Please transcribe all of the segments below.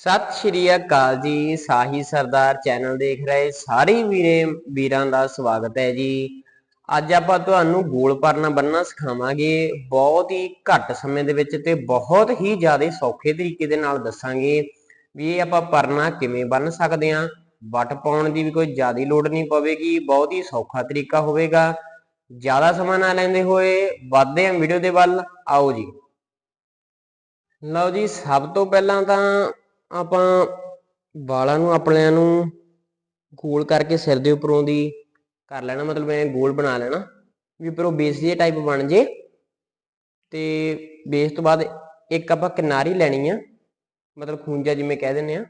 ਸਤਿ ਸ਼੍ਰੀ ਅਕਾਲ ਜੀ। ਸਾਹੀ ਸਰਦਾਰ ਚੈਨਲ ਦੇਖ ਰਹੇ ਸਾਰੇ ਵੀਰੇ ਵੀਰਾਂ ਦਾ ਸਵਾਗਤ ਹੈ ਜੀ। ਅੱਜ ਆਪਾਂ ਤੁਹਾਨੂੰ ਗੋਲ ਪਰਨਾ ਬੰਨਣਾ ਸਿਖਾਵਾਂਗੇ। ਬਹੁਤ ਹੀ ਘੱਟ ਸਮੇਂ ਦੇ ਵਿੱਚ ਤੇ ਬਹੁਤ ਹੀ ਜ਼ਿਆਦਾ ਸੌਖੇ ਤਰੀਕੇ ਦੇ ਨਾਲ ਦੱਸਾਂਗੇ ਵੀ ਇਹ ਆਪਾਂ ਪਰਨਾ ਕਿਵੇਂ ਬੰਨ ਸਕਦੇ ਹਾਂ। ਵੱਟ ਪਾਉਣ ਦੀ ਵੀ ਕੋਈ ਜ਼ਿਆਦਾ ਲੋੜ ਨਹੀਂ ਪਵੇਗੀ। ਬਹੁਤ ਹੀ ਸੌਖਾ ਤਰੀਕਾ ਹੋਵੇਗਾ। ਜ਼ਿਆਦਾ ਸਮਾਂ ਨਾ ਲੈਂਦੇ ਹੋਏ ਵੱਧਦੇ ਹਾਂ ਵੀਡੀਓ ਦੇ ਵੱਲ। ਆਓ ਜੀ। ਲਓ ਜੀ, ਸਭ ਤੋਂ ਪਹਿਲਾਂ ਤਾਂ ਆਪਾਂ ਵਾਲਾਂ ਨੂੰ, ਆਪਣਿਆਂ ਨੂੰ ਗੋਲ ਕਰਕੇ ਸਿਰ ਦੇ ਉੱਪਰੋਂ ਦੀ ਕਰ ਲੈਣਾ, ਮਤਲਬ ਐ ਗੋਲ ਬਣਾ ਲੈਣਾ ਵੀ ਉੱਪਰੋਂ ਬੇਸ ਜੇ ਟਾਈਪ ਬਣ ਜੇ ਤੇ ਬੇਸ ਤੋਂ ਬਾਅਦ ਇੱਕ ਆਪਾਂ ਕਿਨਾਰੀ ਲੈਣੀ ਆ, ਮਤਲਬ ਖੂੰਜਾ ਜਿਵੇਂ ਕਹਿ ਦਿੰਦੇ ਆ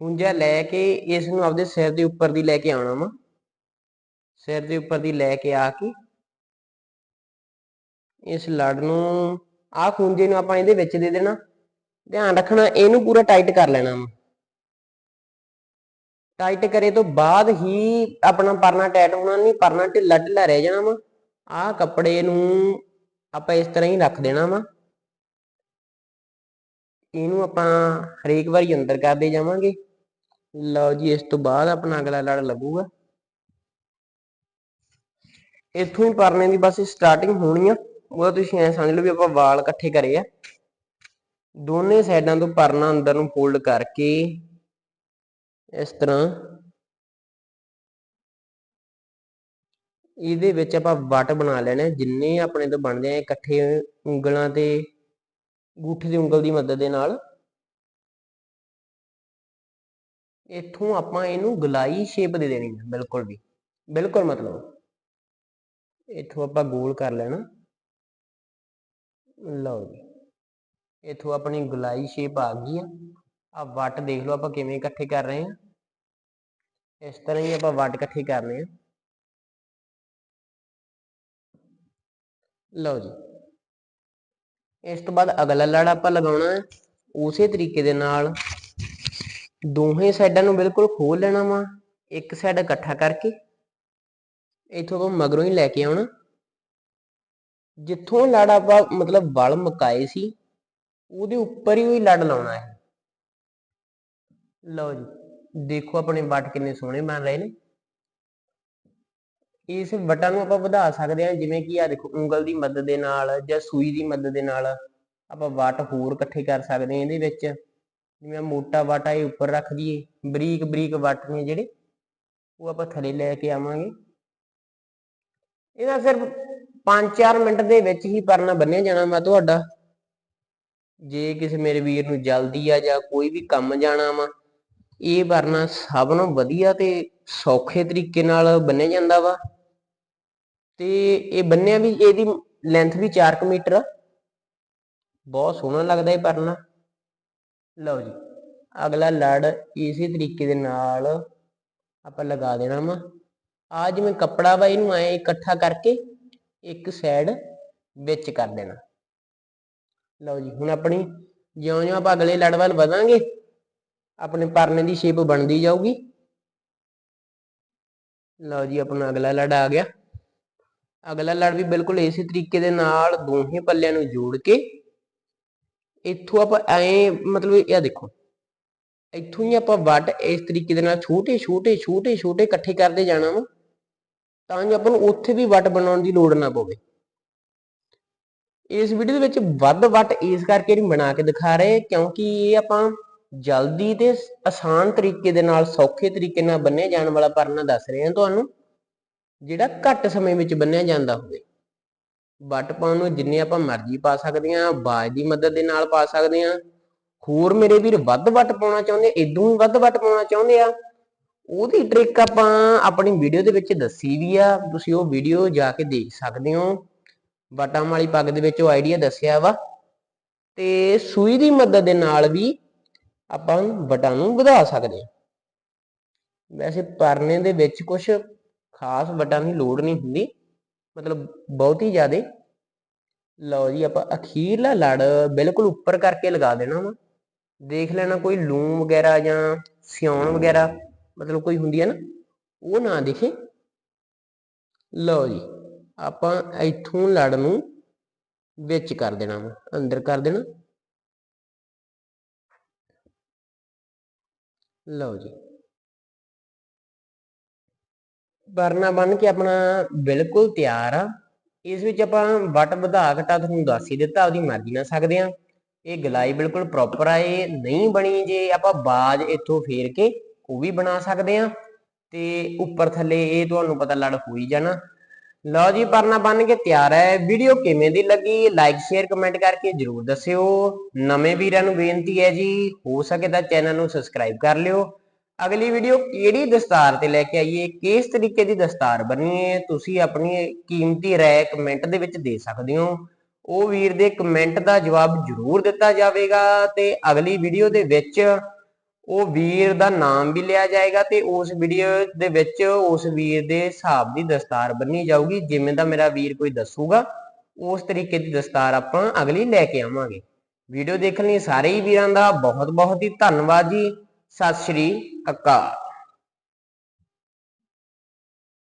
ਖੂੰਜਾ ਲੈ ਕੇ ਇਸ ਨੂੰ ਆਪਦੇ ਸਿਰ ਦੇ ਉੱਪਰ ਦੀ ਲੈ ਕੇ ਆਉਣਾ ਵਾ, ਸਿਰ ਦੇ ਉੱਪਰ ਦੀ ਲੈ ਕੇ ਆ ਕੇ ਇਸ ਲੜ ਨੂੰ ਆ ਖੂੰਜੇ ਨੂੰ ਆਪਾਂ ਇਹਦੇ ਵਿੱਚ ਦੇ ਦੇਣਾ ਧਿਆਨ ਰੱਖਣਾ, ਇਹਨੂੰ ਪੂਰਾ ਟਾਈਟ ਕਰ ਲੈਣਾ ਵਾ। ਟਾਈਟ ਕਰੇ ਤੋਂ ਬਾਅਦ ਹੀ ਆਪਣਾ ਪਰਨਾ ਟਾਈਟ ਹੋਣਾ ਨਹੀਂ, ਪਰਨਾ ਢਿੱਲਾ ਢਿੱਲਾ ਰਹਿ ਜਾਣਾ ਵਾ। ਆਹ ਕੱਪੜੇ ਨੂੰ ਆਪਾਂ ਇਸ ਤਰ੍ਹਾਂ ਹੀ ਰੱਖ ਦੇਣਾ ਵਾ। ਇਹਨੂੰ ਆਪਾਂ ਹਰੇਕ ਵਾਰੀ ਅੰਦਰ ਕਰਦੇ ਜਾਵਾਂਗੇ। ਲਓ ਜੀ, ਇਸ ਤੋਂ ਬਾਅਦ ਆਪਣਾ ਅਗਲਾ ਲੜ ਲੱਗੂਗਾ। ਇੱਥੋਂ ਹੀ ਪਰਨੇ ਦੀ ਬਸ ਸਟਾਰਟਿੰਗ ਹੋਣੀ ਆ। ਉਹ ਤੁਸੀਂ ਐ ਸਮਝ ਲਓ ਵੀ ਆਪਾਂ ਵਾਲ ਇਕੱਠੇ ਕਰੇ ਆ। ਦੋਨੇ ਸਾਈਡਾਂ ਤੋਂ ਪਰਨਾ ਅੰਦਰ ਨੂੰ ਫੋਲਡ ਕਰਕੇ ਇਸ ਤਰ੍ਹਾਂ ਇਹਦੇ ਵਿੱਚ ਆਪਾਂ ਵਟ ਬਣਾ ਲੈਣਾ, ਜਿੰਨੇ ਆਪਣੇ ਤੋਂ ਬਣਦੇ ਆ ਇਕੱਠੇ ਉਂਗਲਾਂ ਤੇ ਗੂਠੇ ਦੀ ਉਂਗਲ ਦੀ ਮਦਦ ਦੇ ਨਾਲ। ਇੱਥੋਂ ਆਪਾਂ ਇਹਨੂੰ ਗਲਾਈ ਸ਼ੇਪ ਦੇ ਦੇਣੀ ਹੈ ਬਿਲਕੁਲ ਵੀ। ਬਿਲਕੁਲ ਮਤਲਬ। ਇੱਥੋਂ ਆਪਾਂ ਗੋਲ ਕਰ ਲੈਣਾ। ਲਓ ਜੀ। ਇਥੋਂ ਆਪਣੀ ਗੁਲਾਈ ਸ਼ੇਪ ਆ ਗਈ ਆ। ਆ ਵੱਟ ਦੇਖ ਲਓ ਆਪਾਂ ਕਿਵੇਂ ਇਕੱਠੇ ਕਰ ਰਹੇ ਆ ਇਸ ਤਰ੍ਹਾਂ ਹੀ ਆਪਾਂ ਵੱਟ ਇਕੱਠੇ ਕਰਨੇ ਆ ਲਓ ਜੀ। ਇਸ ਤੋਂ ਬਾਅਦ ਅਗਲਾ ਲੜ ਆਪਾਂ ਲਗਾਉਣਾ ਹੈ। ਉਸੇ ਤਰੀਕੇ ਦੇ ਨਾਲ ਦੋਹੇ ਸਾਈਡਾਂ ਨੂੰ ਬਿਲਕੁਲ ਖੋਲ ਲੈਣਾ ਵਾ। ਇੱਕ ਸਾਈਡ ਇਕੱਠਾ ਕਰਕੇ ਇਥੋਂ ਤੋਂ ਮਗਰੋਂ ਹੀ ਲੈ ਕੇ ਆਉਣਾ। ਜਿੱਥੋਂ ਲੜ ਆਪਾਂ ਮਤਲਬ ਵਲ ਮਕਾਏ ਸੀ ਉਹਦੇ ਉੱਪਰ ਹੀ ਲੜ ਲਾਉਣਾ ਹੈ। ਲਓ ਜੀ, ਦੇਖੋ ਆਪਣੇ ਵੱਟ ਕਿੰਨੇ ਸੋਹਣੇ ਬਣ ਰਹੇ ਨੇ। ਇਸ ਵਟਾਂ ਨੂੰ ਆਪਾਂ ਵਧਾ ਸਕਦੇ ਹਾਂ, ਜਿਵੇਂ ਕਿ ਆ ਦੇਖੋ, ਉਂਗਲ ਦੀ ਮਦਦ ਦੇ ਨਾਲ ਜਾਂ ਸੂਈ ਦੀ ਮਦਦ ਦੇ ਨਾਲ ਆਪਾਂ ਵੱਟ ਹੋਰ ਇਕੱਠੇ ਕਰ ਸਕਦੇ ਹਾਂ ਇਹਦੇ ਵਿੱਚ। ਜਿਵੇਂ ਮੋਟਾ ਵਟ ਆ, ਇਹ ਉੱਪਰ ਰੱਖ ਦਈਏ। ਬਰੀਕ ਬਰੀਕ ਵੱਟ ਨੇ ਜਿਹੜੇ, ਉਹ ਆਪਾਂ ਥੱਲੇ ਲੈ ਕੇ ਆਵਾਂਗੇ। ਇਹਦਾ ਸਿਰਫ 5-4 ਮਿੰਟ ਦੇ ਵਿੱਚ ਹੀ ਪਰਨਾ ਬੰਨਿਆ ਜਾਣਾ ਵਾ ਤੁਹਾਡਾ। ਜੇ ਕਿਸੇ ਮੇਰੇ ਵੀਰ ਨੂੰ ਜਲਦੀ ਆ ਜਾਂ ਕੋਈ ਵੀ ਕੰਮ ਜਾਣਾ ਵਾ, ਇਹ ਵਰਨਾ ਸਭ ਨੂੰ ਵਧੀਆ ਤੇ ਸੌਖੇ ਤਰੀਕੇ ਨਾਲ ਬੰਨਿਆ ਜਾਂਦਾ ਵਾ। ਤੇ ਇਹ ਬੰਨਿਆ ਵੀ, ਇਹਦੀ ਲੈਂਥ ਵੀ 4 ਮੀਟਰ ਆ। ਬਹੁਤ ਸੋਹਣਾ ਲੱਗਦਾ ਇਹ ਪਰਨਾ ਲਓ ਜੀ, ਅਗਲਾ ਲੜ ਇਸੇ ਤਰੀਕੇ ਦੇ ਨਾਲ ਆਪਾਂ ਲਗਾ ਦੇਣਾ ਵਾ। ਆ ਜਿਵੇਂ ਕੱਪੜਾ ਵਾ, ਇਹਨੂੰ ਐ ਇਕੱਠਾ ਕਰਕੇ ਇੱਕ ਸਾਈਡ ਵਿੱਚ ਕਰ ਦੇਣਾ। ਲਓ ਜੀ, ਹੁਣ ਆਪਣੀ ਜਿਉਂ-ਜਿਉਂ ਆਪਾਂ ਅਗਲੇ ਲੜ ਵੱਲ ਵਧਾਂਗੇ, ਆਪਣੇ ਪਰਨੇ ਦੀ ਸ਼ੇਪ ਬਣਦੀ ਜਾਊਗੀ। ਲਓ ਜੀ, ਆਪਣਾ ਅਗਲਾ ਲੜ ਆ ਗਿਆ। ਅਗਲਾ ਲੜ ਵੀ ਬਿਲਕੁਲ ਇਸੇ ਤਰੀਕੇ ਦੇ ਨਾਲ ਦੋਹੇ ਪੱਲਿਆਂ ਨੂੰ ਜੋੜ ਕੇ, ਇੱਥੋਂ ਆਪਾਂ ਐ ਮਤਲਬ ਇਹ ਦੇਖੋ, ਇੱਥੋਂ ਹੀ ਆਪਾਂ ਵੱਟ ਇਸ ਤਰੀਕੇ ਦੇ ਨਾਲ ਛੋਟੇ ਛੋਟੇ ਛੋਟੇ ਛੋਟੇ ਇਕੱਠੇ ਕਰਦੇ ਜਾਣਾ ਵਾ, ਤਾਂ ਜੋ ਆਪਾਂ ਨੂੰ ਉੱਥੇ ਵੀ ਵੱਟ ਬਣਾਉਣ ਦੀ ਲੋੜ ਨਾ ਪਵੇ। ਇਸ ਵੀਡੀਓ ਦੇ ਵਿੱਚ ਵੱਧ ਵੱਟ ਇਸ ਕਰਕੇ ਨਹੀਂ ਬਣਾ ਕੇ ਦਿਖਾ ਰਹੇ ਕਿਉਂਕਿ ਇਹ ਆਪਾਂ ਜਲਦੀ ਤੇ ਆਸਾਨ ਤਰੀਕੇ ਦੇ ਨਾਲ, ਸੌਖੇ ਤਰੀਕੇ ਨਾਲ ਬੰਨਿਆ ਜਾਣ ਵਾਲਾ ਪਰਨਾ ਦੱਸ ਰਹੇ ਹਾਂ ਤੁਹਾਨੂੰ, ਜਿਹੜਾ ਘੱਟ ਸਮੇਂ ਵਿੱਚ ਬੰਨਿਆ ਜਾਂਦਾ ਹੋਵੇ। ਵੱਟ ਪਾਉਣ ਨੂੰ ਜਿੰਨੇ ਆਪਾਂ ਮਰਜ਼ੀ ਪਾ ਸਕਦੇ ਹਾਂ ਬਾਜ ਦੀ ਮਦਦ ਦੇ ਨਾਲ ਪਾ ਸਕਦੇ ਹਾਂ। ਹੋਰ ਮੇਰੇ ਵੀਰ ਵੱਧ ਵੱਟ ਪਾਉਣਾ ਚਾਹੁੰਦੇ ਇਦੋਂ ਵੀ ਵੱਧ ਵੱਟ ਪਾਉਣਾ ਚਾਹੁੰਦੇ ਆ। ਉਹਦੀ ਟ੍ਰਿਕ ਆਪਾਂ ਆਪਣੀ ਵੀਡੀਓ ਦੇ ਵਿੱਚ ਦੱਸੀ ਵੀ ਆ, ਤੁਸੀਂ ਉਹ ਵੀਡੀਓ ਜਾ ਕੇ ਦੇਖ ਸਕਦੇ ਹੋ। ਬਟਾਂ ਵਾਲੀ ਪੱਗ ਦੇ ਵਿੱਚ ਉਹ ਆਈਡੀਆ ਦੱਸਿਆ ਵਾ। ਤੇ ਸੂਈ ਦੀ ਮਦਦ ਦੇ ਨਾਲ ਵੀ ਆਪਾਂ ਬਟਾਂ ਨੂੰ ਵਧਾ ਸਕਦੇ ਹਾਂ। ਵੈਸੇ ਪਰਨੇ ਦੇ ਵਿੱਚ ਕੁਝ ਖਾਸ ਬਟਾਂ ਦੀ ਲੋੜ ਨਹੀਂ ਹੁੰਦੀ। ਮਤਲਬ ਬਹੁਤ ਹੀ ਜ਼ਿਆਦੇ। ਲਓ ਜੀ ਆਪਾਂ ਅਖੀਰਲਾ ਲੜ ਬਿਲਕੁਲ ਉੱਪਰ ਕਰਕੇ ਲਗਾ ਦੇਣਾ ਵਾ। ਦੇਖ ਲੈਣਾ ਕੋਈ ਲੂਮ ਵਗੈਰਾ ਜਾਂ ਸਿਉਣ ਵਗੈਰਾ, ਮਤਲਬ ਕੋਈ ਹੁੰਦੀ ਹੈ ਨਾ, ਉਹ ਨਾ ਦਿਖੇ। ਲਓ ਜੀ। ਆਪਾਂ ਇੱਥੋਂ ਲੜ ਨੂੰ ਵਿੱਚ ਕਰ ਦੇਣਾ ਵਾ, ਅੰਦਰ ਕਰ ਦੇਣਾ। ਲਓ ਜੀ। ਵਰਨਾ ਬਣ ਕੇ ਆਪਣਾ ਬਿਲਕੁਲ ਤਿਆਰ ਆ। ਇਸ ਵਿੱਚ ਆਪਾਂ ਵੱਟ ਵਧਾ ਘਟਾ ਤੁਹਾਨੂੰ ਦੱਸ ਹੀ ਦਿੱਤਾ ਉਹਦੀ ਮਰਜ਼ੀ ਨਾਲ ਸਕਦੇ ਆ। ਇਹ ਗਲਾਈ ਬਿਲਕੁਲ ਪ੍ਰੋਪਰ ਆ, ਇਹ ਨਹੀਂ ਬਣੀ ਜੇ ਆਪਾਂ ਬਾਜ ਇੱਥੋਂ ਫੇਰ ਕੇ ਉਹ ਵੀ ਬਣਾ ਸਕਦੇ ਆ। ਤੇ ਉੱਪਰ ਥੱਲੇ ਇਹ ਤੁਹਾਨੂੰ ਪਤਾ ਲੜ ਹੋਈ ਜਾਣਾ। ਲਓ ਜੀ, ਪਰਨਾ ਬਣ ਕੇ ਤਿਆਰ ਹੈ। ਵੀਡੀਓ ਕਿਵੇਂ ਦੀ ਲੱਗੀ? ਲਾਈਕ ਸ਼ੇਅਰ ਕਮੈਂਟ ਕਰਕੇ ਜਰੂਰ ਦੱਸਿਓ। ਨਵੇਂ ਵੀਰਾਂ ਨੂੰ ਬੇਨਤੀ ਹੈ ਜੀ, ਹੋ ਸਕੇ ਤਾਂ ਚੈਨਲ ਨੂੰ ਸਬਸਕ੍ਰਾਈਬ ਕਰ ਲਿਓ। ਅਗਲੀ ਵੀਡੀਓ ਕਿਹੜੀ ਦਸਤਾਰ ਤੇ ਲੈ ਕੇ ਆਈਏ? ਕਿਸ ਤਰੀਕੇ ਦੀ ਦਸਤਾਰ ਬਣੀਏ ਤੁਸੀਂ ਆਪਣੀ ਕੀਮਤੀ ਰਾਏ ਕਮੈਂਟ ਦੇ ਵਿੱਚ ਦੇ ਸਕਦੇ ਹੋ। ਉਹ ਵੀਰ ਦੇ ਕਮੈਂਟ ਦਾ ਜਵਾਬ ਜ਼ਰੂਰ ਦਿੱਤਾ ਜਾਵੇਗਾ ਤੇ ਅਗਲੀ ਵੀਡੀਓ ਦੇ ਵਿੱਚ ਉਹ ਵੀਰ ਦਾ ਨਾਮ ਵੀ ਲਿਆ ਜਾਏਗਾ ਤੇ ਉਸ ਵੀਡੀਓ ਦੇ ਵਿੱਚ ਉਸ ਵੀਰ ਦੇ ਹਿਸਾਬ ਦੀ ਦਸਤਾਰ ਬੰਨੀ ਜਾਊਗੀ। ਜਿਵੇਂ ਦਾ ਮੇਰਾ ਵੀਰ ਕੋਈ ਦੱਸੂਗਾ, ਉਸ ਤਰੀਕੇ ਦੀ ਦਸਤਾਰ ਆਪਾਂ ਅਗਲੀ ਲੈ ਕੇ ਆਵਾਂਗੇ। ਵੀਡੀਓ ਦੇਖਣ ਲਈ ਸਾਰੇ ਹੀ ਵੀਰਾਂ ਦਾ ਬਹੁਤ ਬਹੁਤ ਹੀ ਧੰਨਵਾਦ ਜੀ। ਸਤਿ ਸ਼੍ਰੀ ਅਕਾਲ।